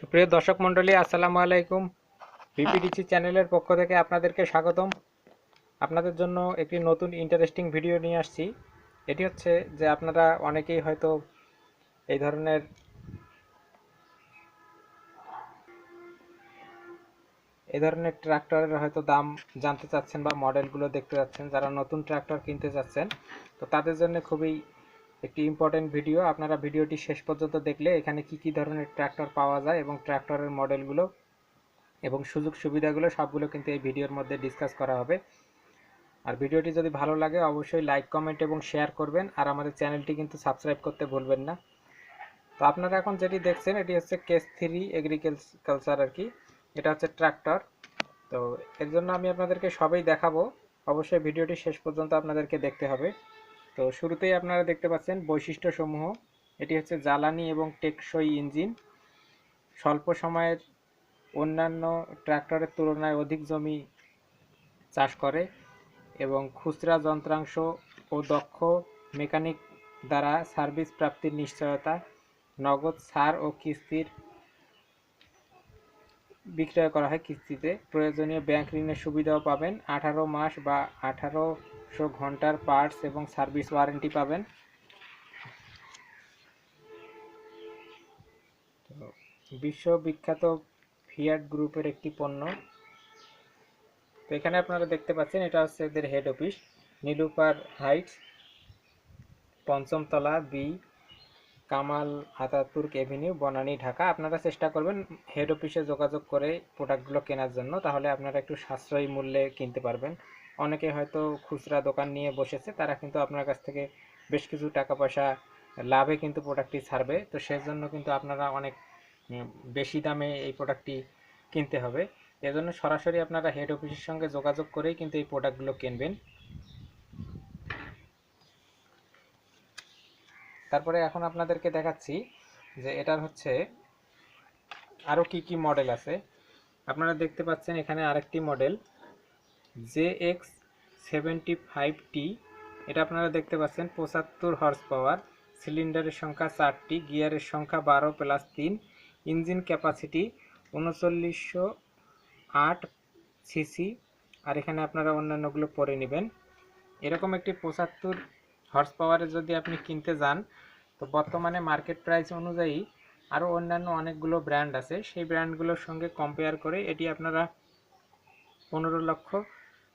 সুপ্রিয় দর্শক মণ্ডলী, আসসালামু আলাইকুম। বিপিডিসি চ্যানেলের পক্ষ থেকে আপনাদেরকে স্বাগতম। আপনাদের জন্য একটি নতুন ইন্টারেস্টিং ভিডিও নিয়ে আসছি। এটি হচ্ছে যে আপনারা অনেকেই হয়তো এই ধরনের এই ধরনের ট্রাক্টরের হয়তো দাম জানতে চাচ্ছেন বা মডেলগুলো দেখতে যাচ্ছেন যারা নতুন ট্রাক্টর কিনতে চাচ্ছেন। তো তাদের জন্য খুবই একটি ইম্পর্টেন্ট ভিডিও আপনারা ভিডিওটি শেষ পর্যন্ত দেখলে এখানে কি কি ধরনের ট্র্যাক্টর পাওয়া যায় এবং ট্র্যাক্টরের মডেলগুলো এবং সুযোগ সুবিধাগুলো সবগুলো কিন্তু এই ভিডিওর মধ্যে ডিসকাস করা হবে। আর ভিডিওটি যদি ভালো লাগে অবশ্যই লাইক কমেন্ট এবং শেয়ার করবেন আর আমাদের চ্যানেলটি কিন্তু সাবস্ক্রাইব করতে ভুলবেন না। তো আপনারা এখন যেটি দেখছেন এটি হচ্ছে কেস থ্রি এগ্রিকালচার আর কি। এটা হচ্ছে ট্র্যাক্টর তো এর জন্য আমি আপনাদেরকে সবই দেখাবো। অবশ্যই ভিডিওটি শেষ পর্যন্ত আপনাদেরকে দেখতে হবে। তো শুরুতেই আপনারা দেখতে পাচ্ছেন বৈশিষ্ট্যসমূহ। এটি হচ্ছে জ্বালানি এবং টেকসই ইঞ্জিন। স্বল্প সময়ের অন্যান্য ট্র্যাক্টরের তুলনায় অধিক জমি চাষ করে এবং খুচরা যন্ত্রাংশ ও দক্ষ মেকানিক দ্বারা সার্ভিস প্রাপ্তির নিশ্চয়তা, নগদ ছাড় ও কিস্তির বিক্রয় করা হয় কিস্তিতে। প্রয়োজনীয় ব্যাংক ঋণের সুবিধাও পাবেন। আঠারো মাস বা আঠারোশো ঘণ্টার পার্টস এবং সার্ভিস ওয়ারেন্টি পাবেন। তো বিশ্ববিখ্যাত ফিয়াট গ্রুপের একটি পণ্য। তো এখানে আপনারা দেখতে পাচ্ছেন, এটা হচ্ছে এদের head office Nilupar Heights, পঞ্চমতলা B Kamal Ataturk Avenue Banani, Dhaka. আপনারা চেষ্টা করবেন হেড অফিসে যোগাযোগ করে প্রোডাক্টগুলো কেনার জন্য, তাহলে আপনারা একটু সাশ্রয়ী মূল্যে কিনতে পারবেন। অনেকে হয়তো খুচরা দোকান নিয়ে বসেছে, তারা কিন্তু আপনার কাছ থেকে বেশ কিছু টাকা পয়সা লাভে কিন্তু প্রোডাক্টটি ছাড়বে। তো সেজন্য কিন্তু আপনারা অনেক বেশি দামে এই প্রোডাক্টটি কিনতে হবে। এজন্য সরাসরি আপনারা হেড অফিসের সঙ্গে যোগাযোগ করেই কিন্তু এই প্রোডাক্টগুলো কিনবেন। তারপরে এখন আপনাদেরকে দেখাচ্ছি যে এটার হচ্ছে আরও কি কি মডেল আছে। আপনারা দেখতে পাচ্ছেন এখানে আরেকটি model J X seventy five T, এটা আপনারা দেখতে পাচ্ছেন, পঁচাত্তর হর্স পাওয়ার সিলিন্ডারের সংখ্যা চারটি গিয়ারের সংখ্যা বারো প্লাস তিন ইঞ্জিন ক্যাপাসিটি উনচল্লিশশো আট সিসি আর এখানে আপনারা অন্যান্যগুলো পরে নেবেন। এরকম একটি পঁচাত্তর হর্স পাওয়ারে যদি আপনি কিনতে যান, তো বর্তমানে মার্কেট প্রাইস অনুযায়ী আরও অন্যান্য অনেকগুলো ব্র্যান্ড আছে, সেই ব্র্যান্ডগুলোর সঙ্গে কম্পেয়ার করে এটি আপনারা পনেরো লক্ষ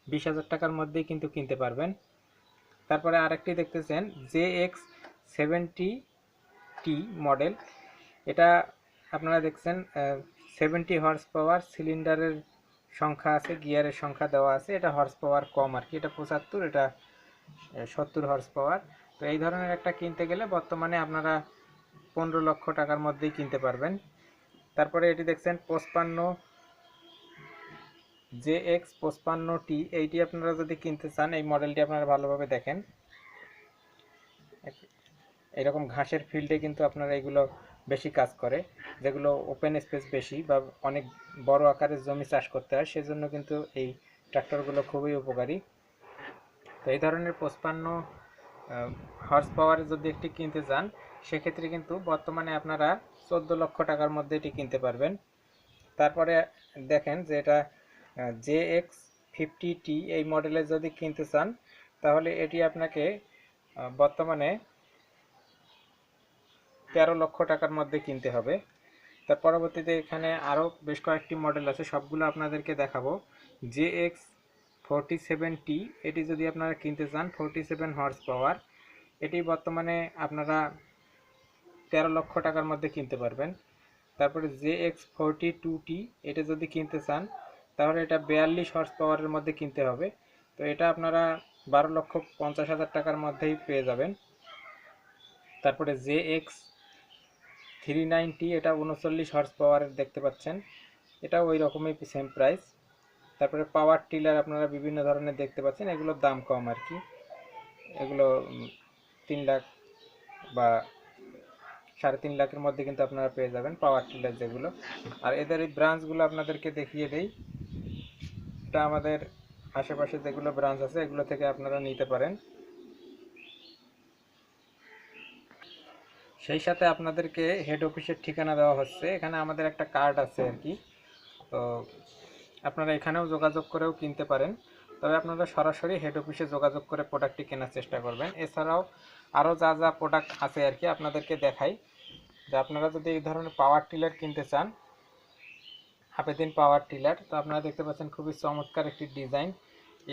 বিশ হাজার টাকার মধ্যেই কিন্তু কিনতে পারবেন। তারপরে আরেকটি দেখতেছেন, J X seventy T model. এটা আপনারা দেখছেন সেভেন্টি হর্স পাওয়ার সিলিন্ডারের সংখ্যা আছে, গিয়ারের সংখ্যা দেওয়া আছে। এটা হর্স পাওয়ার কম আর কি, এটা পঁচাত্তর, এটা সত্তর হর্স পাওয়ার তো এই ধরনের একটা কিনতে গেলে বর্তমানে আপনারা পনেরো লক্ষ টাকার মধ্যেই কিনতে পারবেন। তারপরে এটি দেখছেন, পঁচপান্ন জে এক্স পঁচপান্ন টি, এইটি আপনারা যদি কিনতে চান, এই মডেলটি আপনারা ভালোভাবে দেখেন। এরকম ঘাসের ফিল্ডে কিন্তু আপনারা এগুলো বেশি কাজ করে, যেগুলো ওপেন স্পেস বেশি বা অনেক বড় আকারের জমি চাষ করতে হয়, সেজন্য কিন্তু এই ট্রাক্টরগুলো খুবই উপকারী। তো এই ধরনের পঁচপান্ন হর্স পাওয়ারে যদি একটি কিনতে চান, সেক্ষেত্রে কিন্তু বর্তমানে আপনারা চোদ্দ লক্ষ টাকার মধ্যে এটি কিনতে পারবেন। তারপরে দেখেন যে এটা জে এক্স ফিফটি টি এই মডেলে যদি কিনতে চান, তাহলে এটি আপনাকে বর্তমানে তেরো লক্ষ টাকার মধ্যে কিনতে হবে। তার পরবর্তীতে এখানে আরও বেশ কয়েকটি মডেল আছে, সবগুলো আপনাদেরকে দেখাবো। J X forty seven T, এটি যদি আপনারা কিনতে চান, ফোরটি সেভেন হর্স পাওয়ার এটি বর্তমানে আপনারা তেরো লক্ষ টাকার মধ্যে কিনতে পারবেন। তারপরে J X forty two T, এটা যদি কিনতে চান তাহলে এটা বিয়াল্লিশ হর্স পাওয়ারের মধ্যে কিনতে হবে। তো এটা আপনারা বারো লক্ষ পঞ্চাশ হাজার টাকার মধ্যেই পেয়ে যাবেন। তারপরে জে এক্স থ্রি নাইনটি, এটা উনচল্লিশ হর্স পাওয়ারের দেখতে পাচ্ছেন। এটা ওই রকমই সেম প্রাইস তারপরে পাওয়ার টিলার আপনারা বিভিন্ন ধরনের দেখতে পাচ্ছেন। এগুলোর দাম কম আর কি। এগুলো তিন লাখ বা সাড়ে তিন লাখের মধ্যে কিন্তু আপনারা পেয়ে যাবেন পাওয়ার টিলার যেগুলো। আর এদের এই ব্রাঞ্চগুলো আপনাদেরকে দেখিয়ে দেই। এটা আমাদের আশেপাশে যেগুলো ব্রাঞ্চ আছে, এগুলো থেকে আপনারা নিতে পারেন। সেই সাথে আপনাদেরকে হেড অফিসের ঠিকানা দেওয়া হচ্ছে। এখানে আমাদের একটা কার্ড আছে আর কি। তো আপনারা এখানেও যোগাযোগ করেও কিনতে পারেন। তবে আপনারা সরাসরি হেড অফিসে যোগাযোগ করে প্রোডাক্টটি কেনার চেষ্টা করবেন। এছাড়াও আরও যা যা প্রোডাক্ট আছে আর কি আপনাদেরকে দেখাই। যে আপনারা যদি এই ধরনের পাওয়ার টিলার কিনতে চান আবেদিন পাওয়ার টিলার। তো আপনারা দেখতে পাচ্ছেন খুবই চমৎকার একটি ডিজাইন।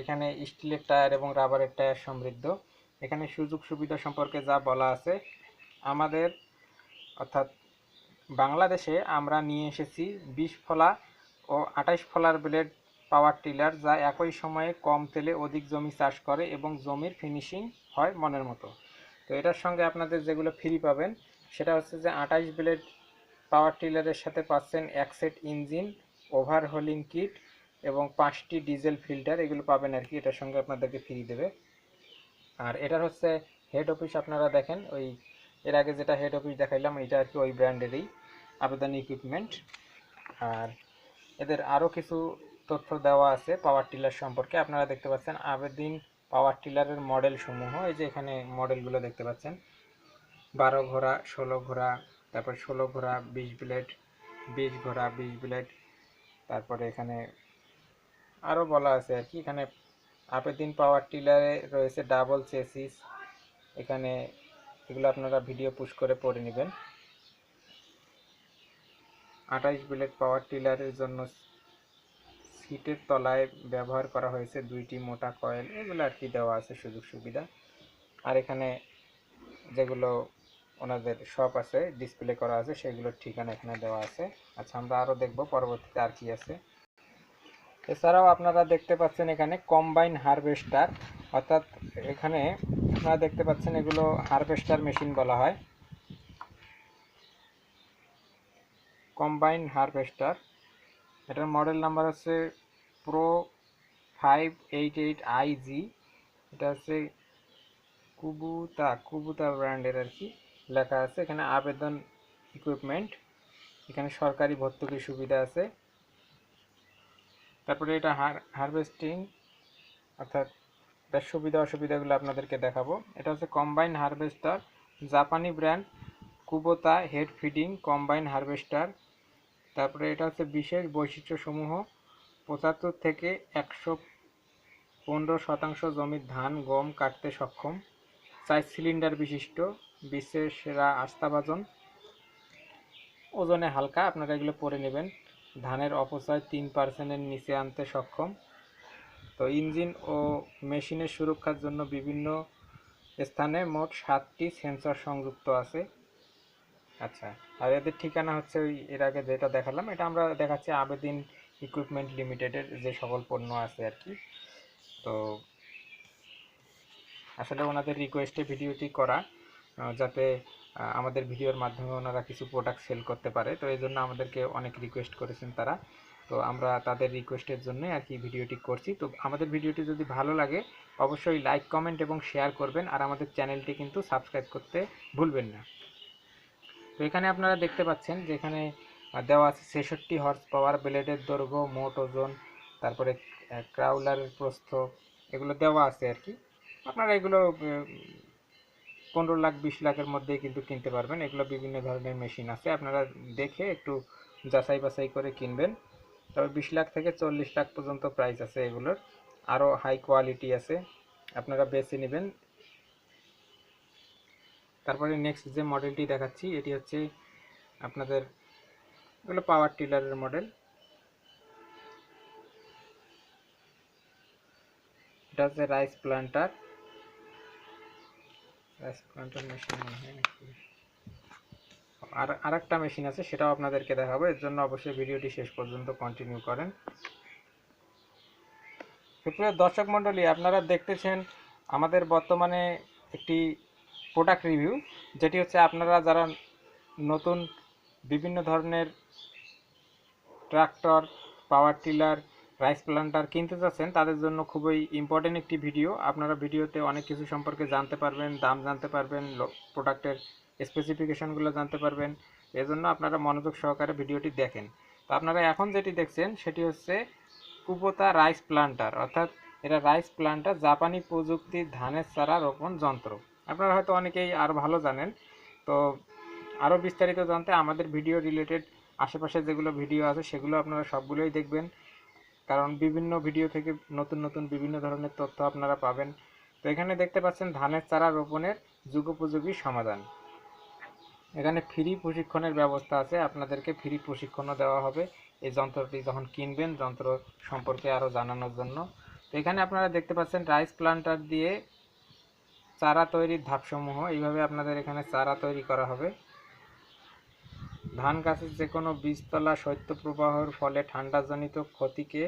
এখানে স্টিলের টায়ার এবং রাবারের টায়ার সমৃদ্ধ। এখানে সুযোগ সুবিধা সম্পর্কে যা বলা আছে, আমাদের অর্থাৎ বাংলাদেশে আমরা নিয়ে এসেছি বিশ ফলা ও আঠাশ ফলার ব্লেড পাওয়ার টিলার, যা একই সময়ে কম তেলে অধিক জমি চাষ করে এবং জমির ফিনিশিং হয় মনের মতো। তো এটার সঙ্গে আপনাদের যেগুলো ফ্রি পাবেন, সেটা হচ্ছে যে আঠাশ ব্লেড পাওয়ার টিলারের সাথে পাচ্ছেন এক সেট ইঞ্জিন, ওভারহোলিং কিট এবং পাঁচটি ডিজেল ফিল্টার। এগুলো পাবেন আর কি, এটার সঙ্গে আপনাদেরকে ফ্রি দেবে। আর এটার হচ্ছে হেড অফিস আপনারা দেখেন, ওই এর আগে যেটা হেড অফিস দেখাইলাম, এটা আর কি ওই ব্র্যান্ডেরই আবেদন ইকুইপমেন্ট আর এদের আরও কিছু তথ্য দেওয়া আছে পাওয়ার টিলার সম্পর্কে। আপনারা দেখতে পাচ্ছেন আবেদিন পাওয়ার টিলারের মডেল সমূহ, এই যে এখানে মডেলগুলো দেখতে পাচ্ছেন। বারো ঘোড়া, ষোলো ঘোড়া তারপর ষোলো ঘোড়া, বিশ ব্লেড, বিশ ঘোড়া, বিশ ব্লেড, তারপরে এখানে আরও বলা আছে আর কি। এখানে আপেদিন পাওয়ার টিলারে রয়েছে ডাবল চেসিস। এখানে এগুলো আপনারা ভিডিও পুশ করে পড়ে নেবেন। আঠাইশ ব্লেড পাওয়ার টিলারের জন্য সিটের তলায় ব্যবহার করা হয়েছে দুইটি মোটা কয়েল। এগুলো আর কি দেওয়া আছে সুযোগ সুবিধা। আর এখানে যেগুলো ওনাদের শপ আছে ডিসপ্লে করা আছে সেগুলোর ঠিকানা এখানে দেওয়া আছে। আচ্ছা আমরা আরও দেখব পরবর্তীতে আর কি আছে। এছাড়াও আপনারা দেখতে পাচ্ছেন এখানে কম্বাইন হারভেস্টার অর্থাৎ এখানে আপনারা দেখতে পাচ্ছেন এগুলো হারভেস্টার মেশিন বলা হয়। কম্বাইন হারভেস্টার এটার মডেল নাম্বার হচ্ছে pro five eight eight I G এটা হচ্ছে কুবুতা কুবুতা ব্র্যান্ডের আর কি। লেখা আছে। এখানে আবেদন ইকুইপমেন্ট এখানে সরকারি ভর্তুকির সুবিধা আছে। তারপরে এটা হার হারভেস্টিং অর্থাৎ এটার সুবিধা অসুবিধাগুলো আপনাদেরকে দেখাবো। এটা হচ্ছে কম্বাইন হারভেস্টার জাপানি brand Kubota head feeding combine harvester তারপরে এটা হচ্ছে বিশেষ বৈশিষ্ট্যসমূহ, পঁচাত্তর থেকে একশো পনেরো শতাংশ জমির ধান, গম কাটতে সক্ষম। চার সিলিন্ডার বিশিষ্ট। বিশ্বের সেরা আস্থাভাজন ওজনে হালকা, আপনারা এগুলো পরে নেবেন। ধানের অপচয় তিন পার্সেন্টের নিচে আনতে সক্ষম। তো ইঞ্জিন ও মেশিনের সুরক্ষার জন্য বিভিন্ন স্থানে মোট সাতটি সেন্সর সংযুক্ত আছে। আচ্ছা আর এদের ঠিকানা হচ্ছে ওই এর আগে যেটা দেখালাম, এটা আমরা দেখাচ্ছি আবেদিন ইকুইপমেন্ট লিমিটেডের যে সকল পণ্য আছে আর কি। তো আসলে ওনাদের রিকোয়েস্টে ভিডিওটি করা। যাতে আমাদের ভিডিওর মাধ্যমে ওনারা কিছু প্রোডাক্ট সেল করতে পারে। তো এই জন্য আমাদেরকে অনেক রিকোয়েস্ট করেছেন তারা। তো আমরা তাদের রিকোয়েস্টের জন্য আর কি ভিডিওটি করছি। তো আমাদের ভিডিওটি যদি ভালো লাগে, অবশ্যই লাইক কমেন্ট এবং শেয়ার করবেন। আর আমাদের চ্যানেলটি কিন্তু সাবস্ক্রাইব করতে ভুলবেন না। তো এখানে আপনারা দেখতে পাচ্ছেন যে এখানে দেওয়া আছে ছেষট্টি হর্স পাওয়ার ব্লেডের দৈর্ঘ্য, মোট ওজন, তারপরে ক্রাউলারের প্রস্থ, এগুলো দেওয়া আছে আর কি। আপনারা এগুলো পনেরো লাখ, বিশ লাখের মধ্যেই কিন্তু কিনতে পারবেন। এগুলো বিভিন্ন ধরনের মেশিন আছে। আপনারা দেখে একটু যাচাই বাছাই করে কিনবেন। তবে বিশ লাখ থেকে চল্লিশ লাখ পর্যন্ত প্রাইস আছে এগুলোর। আরও হাই কোয়ালিটি আছে। আপনারা বেছে নেবেন। তারপরে নেক্সট যে মডেলটি দেখাচ্ছি, এটি হচ্ছে আপনাদের, এগুলো পাওয়ার টিলারের মডেল এটা হচ্ছে রাইস প্লান্টার নাকি? আর, আরেকটা মেশিন আছে, সেটাও আপনাদেরকে দেখাবো। এর জন্য অবশ্যই ভিডিওটি শেষ পর্যন্ত কন্টিনিউ করেন। সুপ্রিয় দর্শক মণ্ডলী, আপনারা দেখতেছেন আমাদের বর্তমানে একটি প্রোডাক্ট রিভিউ যেটি হচ্ছে আপনারা যারা নতুন বিভিন্ন ধরনের tractor power tiller rice planter কিনতে চাচ্ছেন তাদের জন্য খুবই ইম্পর্টেন্ট একটি ভিডিও আপনারা ভিডিওতে অনেক কিছু সম্পর্কে জানতে পারবেন, দাম জানতে পারবেন প্রোডাক্টের স্পেসিফিকেশনগুলো জানতে পারবেন। এজন্য আপনারা মনোযোগ সহকারে ভিডিওটি দেখেন। তো আপনারা এখন যেটি দেখছেন, সেটি হচ্ছে কুপোতা রাইস প্লান্টার। অর্থাৎ এটা রাইস প্লান্টার, জাপানি প্রযুক্তির ধানের চারা রোপণ যন্ত্র। আপনারা হয়তো অনেকেই আর ভালো জানেন। তো আরও বিস্তারিত জানতে আমাদের ভিডিও রিলেটেড আশেপাশে যেগুলো ভিডিও আছে, সেগুলো আপনারা সবগুলোই দেখবেন। কারণ বিভিন্ন ভিডিও থেকে নতুন নতুন বিভিন্ন ধরনের তথ্য আপনারা পাবেন। তো এখানে দেখতে পাচ্ছেন ধানের চারা রোপণের যুগোপযোগী সমাধান। এখানে ফ্রি প্রশিক্ষণের ব্যবস্থা আছে, আপনাদেরকে ফ্রি প্রশিক্ষণও দেওয়া হবে। এই যন্ত্রটি যখন কিনবেন, যন্ত্র সম্পর্কে আরও জানানোর জন্য। তো এখানে আপনারা দেখতে পাচ্ছেন রাইস প্লান্টার দিয়ে চারা তৈরির ধাপসমূহ। এইভাবে আপনাদের এখানে চারা তৈরি করা হবে। ধান গাছের যে কোনো বীজতলা শৈত্যপ্রবাহের ফলে ঠান্ডাজনিত ক্ষতিকে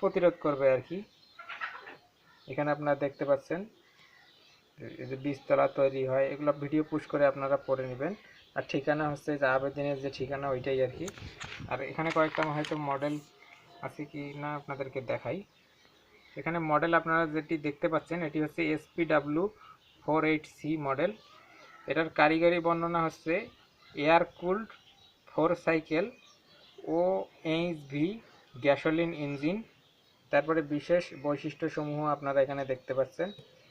প্রতিরোধ করবে আর কি। এখানে আপনারা দেখতে পাচ্ছেন যে বীজতলা তৈরি হয়, এগুলো ভিডিও পুশ করে আপনারা পড়ে নেবেন। আর ঠিকানা হচ্ছে যে আবেদনের যে ঠিকানা, ওইটাই আর কি। আর এখানে কয়েকটা হয়তো মডেল আছে কি না আপনাদেরকে দেখাই। এখানে মডেল আপনারা যেটি দেখতে পাচ্ছেন, এটি হচ্ছে SP W four eight C model এটার কারিগরি বর্ণনা হচ্ছে air cooled, four cycle O H V gasoline engine. তারপরে বিশেষ বৈশিষ্ট্যসমূহ আপনারা এখানে দেখতে পাচ্ছেন,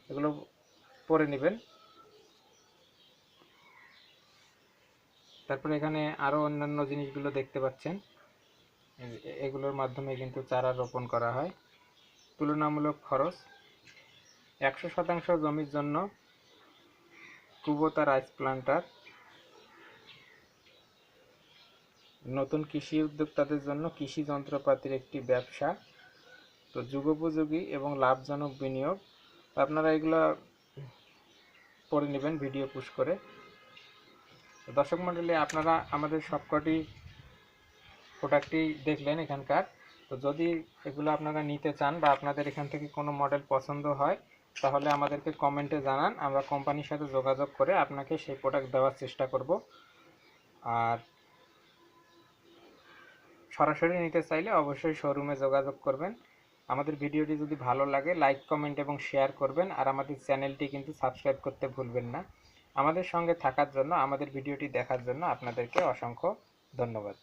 এগুলো পরে নেবেন। তারপরে এখানে আরও অন্যান্য জিনিসগুলো দেখতে পাচ্ছেন। এগুলোর মাধ্যমে কিন্তু চারা রোপণ করা হয়। তুলনামূলক খরচ, একশো শতাংশ জমির জন্য কুবোতা রাইস প্লান্টার। নতুন কৃষি উদ্যোক্তাদের জন্য কৃষি যন্ত্রপাতির একটি ব্যবসা। তো যুগোপযোগী এবং লাভজনক বিনিয়োগ। আপনারা এগুলো পড়ে নেবেন, ভিডিও পুশ করে। দর্শক মণ্ডলী আপনারা আমাদের সবকটি প্রোডাক্টই দেখলেন এখানকার। তো যদি এগুলো আপনারা নিতে চান বা আপনাদের এখান থেকে কোনো মডেল পছন্দ হয় তাহলে আমাদেরকে কমেন্টে জানান, আমরা কোম্পানির সাথে যোগাযোগ করে আপনাকে সেই প্রোডাক্ট দেওয়ার চেষ্টা করব। আর সরাসরি নিতে চাইলে অবশ্যই শোরুমে যোগাযোগ করবেন। আমাদের ভিডিওটি যদি ভালো লাগে লাইক কমেন্ট এবং শেয়ার করবেন। আর আমাদের চ্যানেলটি কিন্তু সাবস্ক্রাইব করতে ভুলবেন না। আমাদের সঙ্গে থাকার জন্য, আমাদের ভিডিওটি দেখার জন্য আপনাদেরকে অসংখ্য ধন্যবাদ।